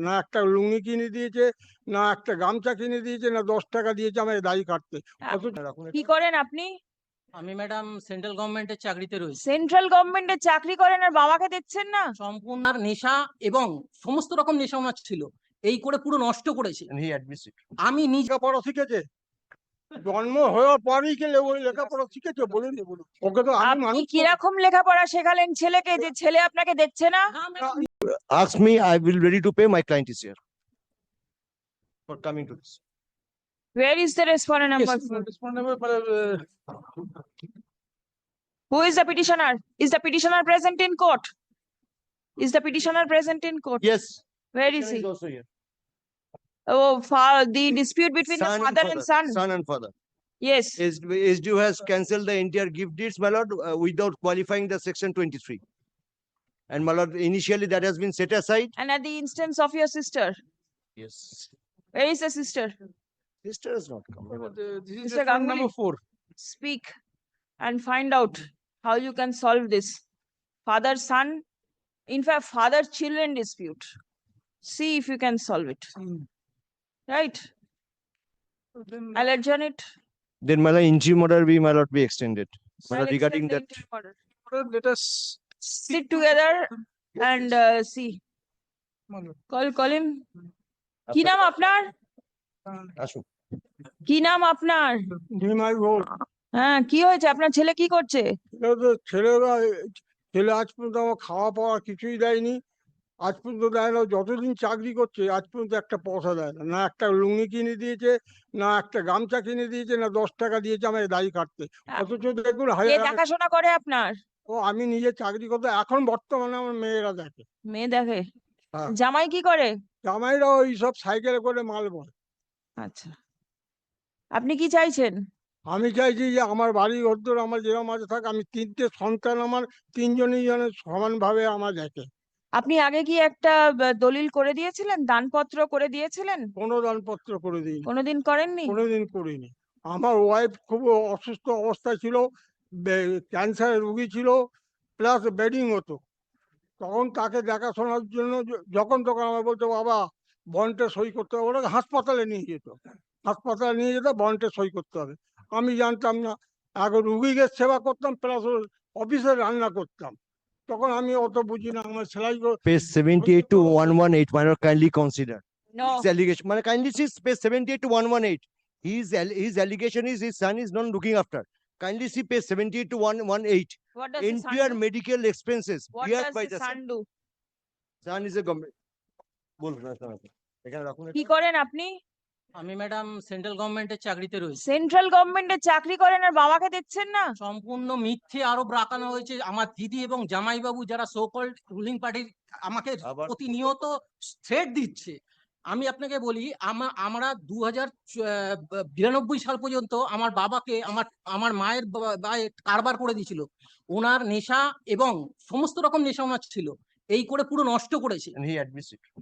না একটা লুঙ্গি কিনে দিয়েছে না একটা গামছা কিনে দিয়েছে না দশ টাকা দিয়েছে আমাকে দাড়ি কাটতে। অথচ কি করেন আপনি? আমি ম্যাডাম সেন্ট্রাল গভর্নমেন্টের চাকরিতে রয়েছি। সেন্ট্রাল গভর্নমেন্টের চাকরি করেন আর বাবাকে দেখছেন না? সম্পূর্ণ আর নেশা এবং সমস্ত রকম নেশা ওনার ছিল। এই করে পুরো নষ্ট করেছে। আমি নিজে পড়া শিখেছে। জন্ম হওয়ার পরই কি লেখাপড়া শিখেছে বলুন। ওকে তো আমি কীরকম লেখাপড়া শেখালেন ছেলেকে যে ছেলে আপনাকে দেখছে না? Ask me, I will ready to pay, my client is here. For coming to this. Where is the respondent number? Yes, respondable, but, uh, Who is the petitioner? Is the petitioner present in court? Is the petitioner present in court? Yes. Where is petitioner he? also here. Oh, for the dispute between the Son father and son. Son and father. Yes. S- SDU has cancelled the entire gift deeds, my lord, uh, without qualifying the section twenty-three. And my lord, initially that has been set aside. And at the instance of your sister. Yes. Where is the sister? Sister has not come. my lord. this is Mr. respondent number Ganguly. four. Speak and find out how you can solve this. Father, son, in fact, father, children dispute. See if you can solve it, Mm. right? Then- I'll adjourn it. Then my lord, interim order be, my lord, be extended. My I'll lord, regarding extend the that, interim order. Let us. Sit together and uh, see. Call, call him. কি নাম আপনার? আসুন। কি নাম আপনার? নিমাই ঘোষ হ্যাঁ, কি হয়েছে? আপনার ছেলে কি করছে? ছেলেরা ছেলে আজ পর্যন্ত আমার খাওয়া পাওয়া কিছুই দেয়নি আজ পর্যন্ত দেয় না যতদিন চাকরি করছে আজ পর্যন্ত একটা পয়সা দেয় না না একটা লুঙ্গি কিনে দিয়েছে না একটা গামছা কিনে দিয়েছে না দশ টাকা দিয়েছে আমার দাড়ি কাটতে অথচ দেখুন দেখাশোনা করে আপনার? ও আমি নিজে চাকরি করতে এখন বর্তমানে আমার মেয়েরা দেখে মেয়ে দেখে। হ্যাঁ। জামাই কি করে? জামাইরা ওই সব সাইকেলে করে মাল বয় আচ্ছা। আপনি কি চাইছেন? আমি চাইছি যে আমার বাড়ি ঘর আমার যেরকম আছে থাক আমি তিনটে সন্তান আমার তিনজনই যেন সমানভাবে আমার দেখে আপনি আগে কি একটা আহ, দলিল করে দিয়েছিলেন? দানপত্র করে দিয়েছিলেন? কোনো দানপত্র করে দিই কোনোদিন করেননি? কোনোদিন করিনি আমার ওয়াইফ খুব অসুস্থ অবস্থায় ছিল ক্যান্সারের রুগী ছিল প্লাস বেডিং হতো। তখন তাকে দেখাশোনার জন্য যখন তখন আমার বলতো বাবা বনটে সই করতে হবে। ওটাকে হাসপাতালে নিয়ে যেত। হাসপাতালে নিয়ে যেত বনটে সই করতে হবে। আমি জানতাম না আগে রুগীকে সেবা করতাম প্লাস অফিসে রান্না করতাম। তখন আমি অত বুঝি না আমার সেলাই page seventy eight two one one eight মানে কাইন্ডলি কনসিডার অ্যালিগেশন মানে kindly seize page seventy eight two one one eight his his allegation is son is not looking after Kindly see page seventy-eight to one one eight. What does Entire do? medical expenses What does by the son do? Son is a government. কি এটা। করেন আপনি? আমি madam central গভর্নমেন্টেট চাকরিতে রয়েছি central গভর্নমেন্টের চাকরি করেন আর বাবাকে দেখছেন না? সম্পূর্ণ মিথ্যে আরোপ রাখানো হয়েছে আমার দিদি এবং জামাইবাবু যারা সো কল্ড রুলিং পার্টির আমাকে প্রতিনিয়ত থ্রেট দিচ্ছে আমি আপনাকে বলি আমা- আমরা দু হাজার বিরানব্বই সাল পর্যন্ত আমার বাবাকে আমার আমার মায়ের বা- বায়ে কারবার করে দিয়েছিল ওনার নেশা এবং সমস্ত রকম নেশা ওনার ছিল এই করে পুরো নষ্ট করেছে.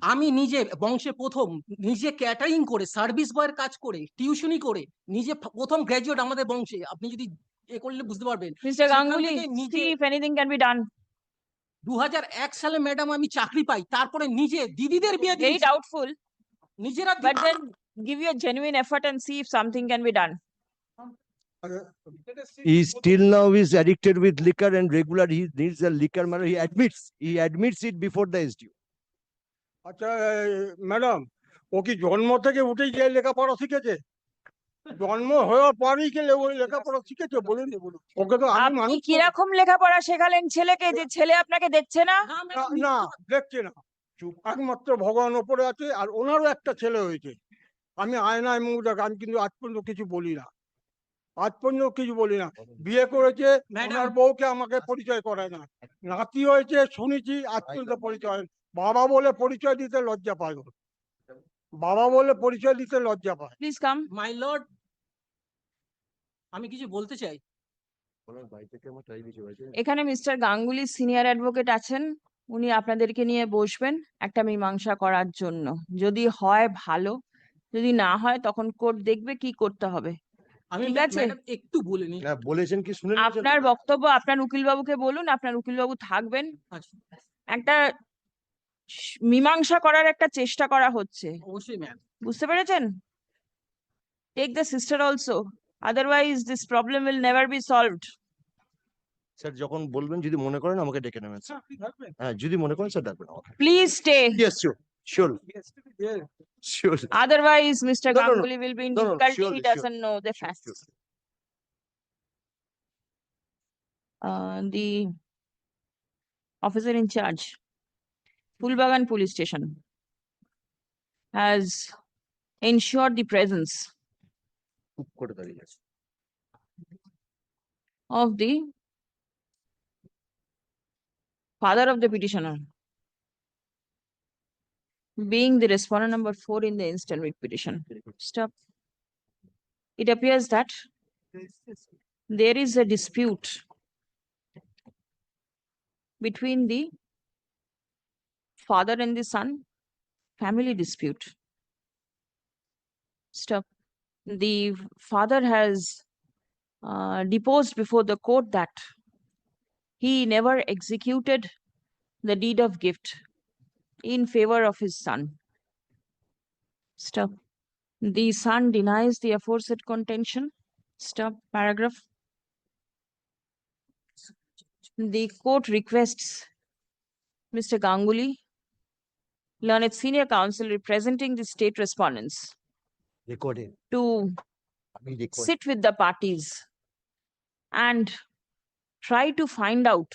আমি নিজে বংশে প্রথম নিজে ক্যাটারিং করে সার্ভিস বয়ের কাজ করে টিউশনি করে নিজে প্রথম গ্র্যাজুয়েট আমাদের বংশে আপনি যদি এ করলে বুঝতে পারবেন Mr. সেখান Ganguly, থেকে নিজে- see if anything can be done. দু এক সালে ম্যাডাম আমি চাকরি পাই তারপরে নিজে দিদিদের বিয়ে দিয়েছি doubtful, নিজেরা but then give your genuine effort and see if something can be done. He still now is addicted with liquor and regular, he needs a liquor, matter. he admits, he admits it before the SDU. আচ্ছা madam ও কি জন্ম থেকে উঠে গিয়ে লেখাপড়া শিখেছে জন্ম হওয়ার পরই কি লেখাপড়া শিখেছে বলুন বলুন ওকে তো আমি মানুষ কীরকম লেখাপড়া শেখালেন ছেলেকে যে ছেলে আপনাকে দেখছে না? না, ম্যাডাম, না না একমাত্র ভগবান ওপরে আছে আর ওনারও একটা ছেলে হয়েছে। আমি আয়নায় মুখ দেখ আমি কিন্তু আজ পর্যন্ত কিছু বলি না। আজ পর্যন্ত কিছু বলি না। বিয়ে করেছে ওনার বউকে আমাকে পরিচয় করায় না। নাতি হয়েছে শুনেছি আজ পর্যন্ত পরিচয় বাবা বলে পরিচয় দিতে লজ্জা পায়। বাবা বলে পরিচয় দিতে লজ্জা পায়। Please কাম মাই লর্ড আমি কিছু বলতে চাই। এখানে মিস্টার গাঙ্গুলি সিনিয়র অ্যাডভোকেট আছেন। উনি আপনাদেরকে নিয়ে বসবেন একটা মীমাংসা করার জন্য। যদি হয় ভালো যদি না হয় তখন কোর্ট দেখবে কি করতে হবে। আমি ঠিক আছে। একটু বলে নি বলেছেন কি শুনে আপনার বক্তব্য আপনার উকিল বাবুকে বলুন আপনার উকিল বাবু থাকবেন। আচ্ছা। একটা মীমাংসা করার একটা চেষ্টা করা হচ্ছে। অবশ্যই ম্যাম। বুঝতে পেরেছেন? Take the sister also otherwise this problem will never be solved sir যখন বলবেন যদি মনে করেন আমাকে ডেকে নেবেন স্যার হ্যাঁ যদি মনে করেন স্যার ডাকবেন আমাকে please stay yes sure sure sure Otherwise, Mr. No, no, no. Ganguly will be in No, no, difficulty. He surely, sure. doesn't know the facts. Uh, the officer in charge, Pulbagan Police Station, has ensured the presence খুব করে দাঁড়িয়ে আছে of the father of the petitioner, being the respondent number four in the instant writ petition. Stop. It appears that there is a dispute between the father and the son, family dispute. Stop. The father has uh, deposed before the court that he never executed the deed of gift in favor of his son. Stop. The son denies the aforesaid contention. Stop. Paragraph. The court requests Mr. Ganguly, learned senior counsel representing the state respondents, recording. to sit with the parties and try to find out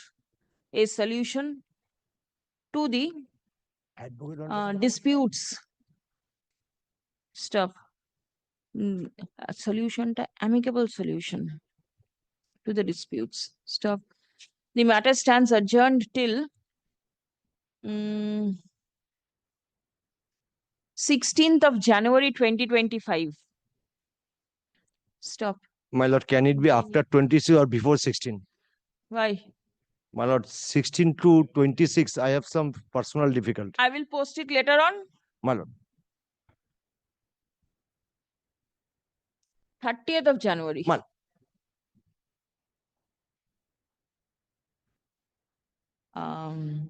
a solution to the uh, disputes. Stop. Mm, a solution to amicable solution to the disputes. Stop. The matter stands adjourned till mm, sixteenth of January twenty twenty-five. Stop. My lord, can it be after twenty-six or before sixteen? Why? My lord, sixteen to twenty-six, I have some personal difficulty. I will post it later on. My lord, thirtieth of January. Man. Um,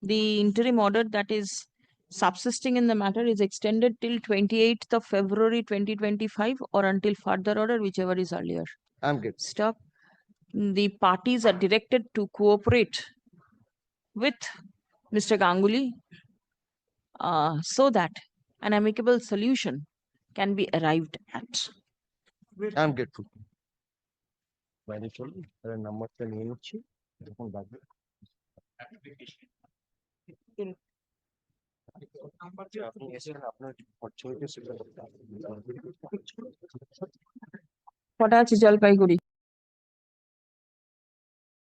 the interim order that is subsisting in the matter is extended till twenty-eighth of February twenty twenty-five or until further order, whichever is earlier. I'm good. Stop the parties are directed to cooperate with Mr. Ganguly uh, so that an amicable solution can be arrived at. I'm grateful. Management, the number ten units. What are Chijalpaiguri?